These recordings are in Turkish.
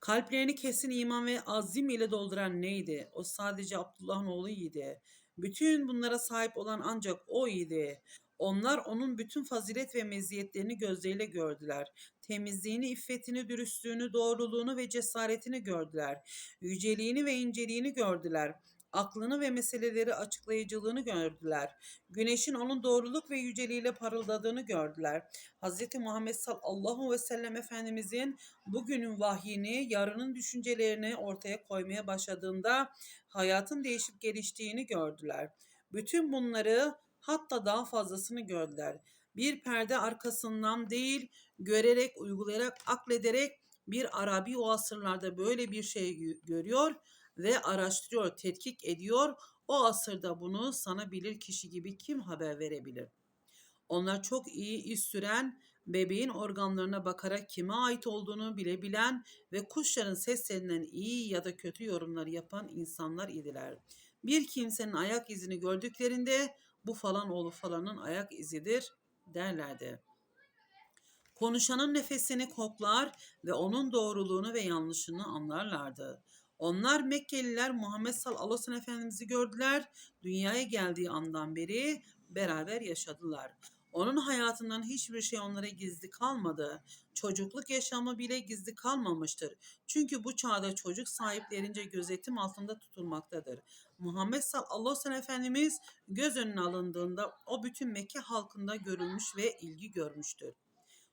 Kalplerini kesin iman ve azim ile dolduran neydi? O sadece Abdullah'ın oğluydu. Bütün bunlara sahip olan ancak o idi. Onlar onun bütün fazilet ve meziyetlerini gözleriyle gördüler. Temizliğini, iffetini, dürüstlüğünü, doğruluğunu ve cesaretini gördüler. Yüceliğini ve inceliğini gördüler. Aklını ve meseleleri açıklayıcılığını gördüler. Güneşin onun doğruluk ve yüceliğiyle parıldadığını gördüler. Hz. Muhammed sallallahu ve sellem Efendimizin bugünün vahyini, yarının düşüncelerini ortaya koymaya başladığında hayatın değişip geliştiğini gördüler. Bütün bunları hatta daha fazlasını gördüler. Bir perde arkasından değil, görerek, uygulayarak, aklederek bir Arabi o asırlarda böyle bir şey gö- görüyor ve araştırıyor, tetkik ediyor. O asırda bunu sana bilir kişi gibi kim haber verebilir? Onlar çok iyi iz süren, bebeğin organlarına bakarak kime ait olduğunu bilebilen ve kuşların seslerinden iyi ya da kötü yorumları yapan insanlar idiler. Bir kimsenin ayak izini gördüklerinde bu falan oğlu falanın ayak izidir derlerdi. Konuşanın nefesini koklar ve onun doğruluğunu ve yanlışını anlarlardı. Onlar Mekkeliler Muhammed sallallahu aleyhi ve sellem Efendimiz'i gördüler. Dünyaya geldiği andan beri beraber yaşadılar. Onun hayatından hiçbir şey onlara gizli kalmadı. Çocukluk yaşamı bile gizli kalmamıştır. Çünkü bu çağda çocuk sahiplerince gözetim altında tutulmaktadır. Muhammed sallallahu aleyhi ve sellem Efendimiz göz önüne alındığında o bütün Mekke halkında görülmüş ve ilgi görmüştür.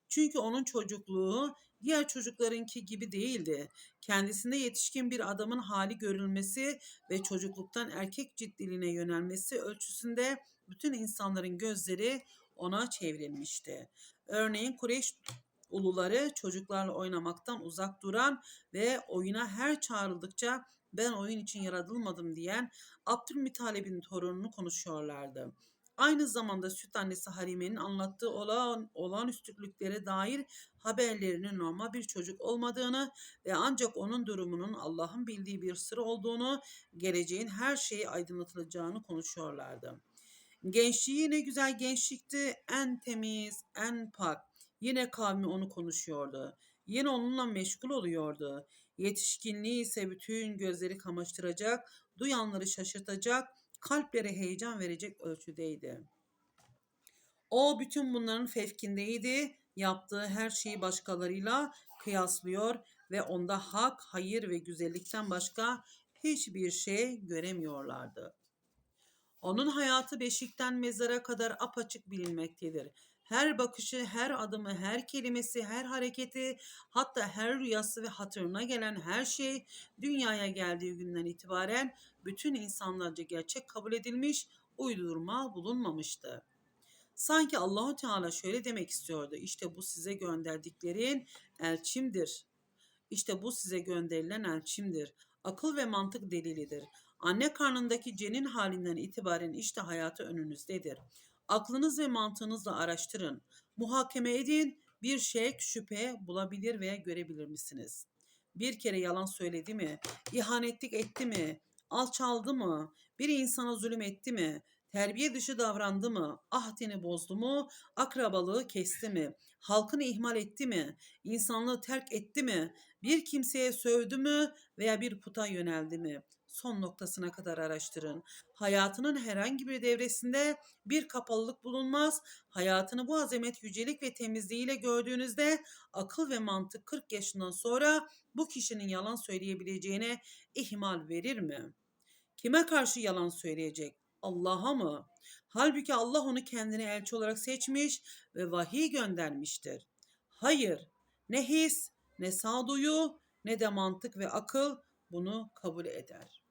Çünkü onun çocukluğu diğer çocuklarınki gibi değildi. Kendisinde yetişkin bir adamın hali görülmesi ve çocukluktan erkek ciddiliğine yönelmesi ölçüsünde bütün insanların gözleri ona çevrilmişti. Örneğin Kureyş uluları çocuklarla oynamaktan uzak duran ve oyuna her çağrıldıkça ben oyun için yaratılmadım diyen Abdülmuttalib'in torununu konuşuyorlardı. Aynı zamanda süt annesi Halime'nin anlattığı olağan, olağanüstülüklere dair haberlerinin normal bir çocuk olmadığını ve ancak onun durumunun Allah'ın bildiği bir sır olduğunu, geleceğin her şeyi aydınlatılacağını konuşuyorlardı. Gençliği ne güzel gençlikti, en temiz, en pak. Yine kavmi onu konuşuyordu. Yine onunla meşgul oluyordu. Yetişkinliği ise bütün gözleri kamaştıracak, duyanları şaşırtacak, kalplere heyecan verecek ölçüdeydi. O bütün bunların fevkindeydi. Yaptığı her şeyi başkalarıyla kıyaslıyor ve onda hak, hayır ve güzellikten başka hiçbir şey göremiyorlardı. Onun hayatı beşikten mezara kadar apaçık bilinmektedir. Her bakışı, her adımı, her kelimesi, her hareketi, hatta her rüyası ve hatırına gelen her şey dünyaya geldiği günden itibaren bütün insanlarca gerçek kabul edilmiş, uydurma bulunmamıştı. Sanki Allahu Teala şöyle demek istiyordu. İşte bu size gönderdiklerin elçimdir. İşte bu size gönderilen elçimdir. Akıl ve mantık delilidir. Anne karnındaki cenin halinden itibaren işte hayatı önünüzdedir. Aklınız ve mantığınızla araştırın. Muhakeme edin. Bir şek, şüphe bulabilir veya görebilir misiniz? Bir kere yalan söyledi mi? İhanetlik etti mi? Alçaldı mı? Bir insana zulüm etti mi? Terbiye dışı davrandı mı? Ahdini bozdu mu? Akrabalığı kesti mi? Halkını ihmal etti mi? İnsanlığı terk etti mi? Bir kimseye sövdü mü veya bir puta yöneldi mi? Son noktasına kadar araştırın. Hayatının herhangi bir devresinde bir kapalılık bulunmaz. Hayatını bu azamet, yücelik ve temizliğiyle gördüğünüzde akıl ve mantık 40 yaşından sonra bu kişinin yalan söyleyebileceğine ihmal verir mi? Kime karşı yalan söyleyecek? Allah'a mı? Halbuki Allah onu kendine elçi olarak seçmiş ve vahiy göndermiştir. Hayır, ne his, ne sağduyu, ne de mantık ve akıl bunu kabul eder.